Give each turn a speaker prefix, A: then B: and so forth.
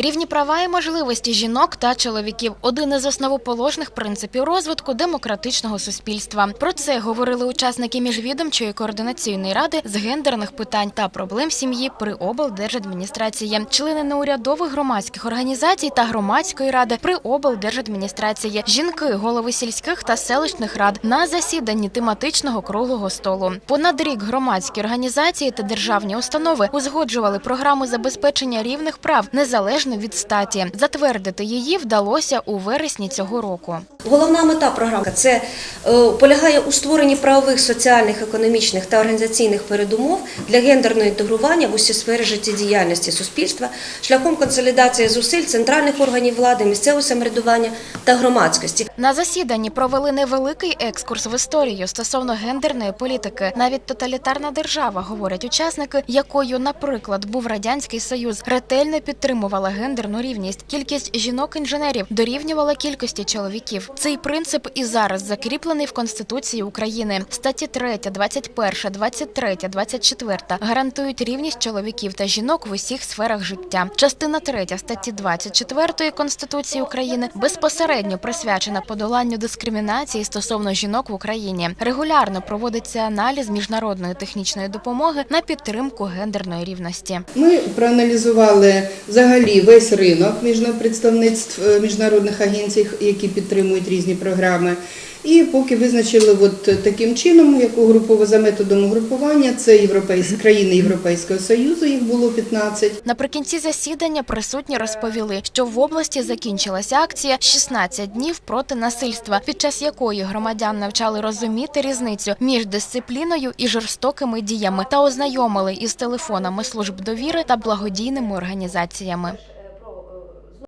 A: Рівні права і можливості жінок та чоловіків один із основоположних принципів розвитку демократичного суспільства. Про це говорили учасники міжвідомчої координаційної ради з гендерних питань та проблем сім'ї при облдержадміністрації, члени неурядових громадських організацій та громадської ради при облдержадміністрації, жінки, голови сільських та селищних рад на засіданні тематичного круглого столу. Понад рік громадські організації та державні установи узгоджували програму забезпечення рівних прав незалежно від статі. Затвердити її вдалося у вересні цього року.
B: Головна мета програми це е, полягає у створенні правових, соціальних, економічних та організаційних передумов для гендерного інтегрування в усі сфери життєдіяльності суспільства шляхом консолідації зусиль центральних органів влади, місцевого самоврядування та громадськості.
A: На засіданні провели невеликий екскурс в історію стосовно гендерної політики. Навіть тоталітарна держава, говорять учасники, якою, наприклад, був радянський союз, ретельно підтримувала гендерну рівність. Кількість жінок-інженерів дорівнювала кількості чоловіків. Цей принцип і зараз закріплений в Конституції України. Статті 3, 21, 23, 24 гарантують рівність чоловіків та жінок в усіх сферах життя. Частина 3 статті 24 Конституції України безпосередньо присвячена подоланню дискримінації стосовно жінок в Україні. Регулярно проводиться аналіз міжнародної технічної допомоги на підтримку гендерної рівності.
C: Ми проаналізували взагалі весь ринок міжнапредставництв е, міжнародних агенцій, які підтримують різні програми. І поки визначили от таким чином, яку групово за методом групування, це європейські країни Європейського Союзу, їх було 15.
A: Наприкінці засідання присутні розповіли, що в області закінчилася акція «16 днів проти насильства, під час якої громадян навчали розуміти різницю між дисципліною і жорстокими діями та ознайомили із телефонами служб довіри та благодійними організаціями.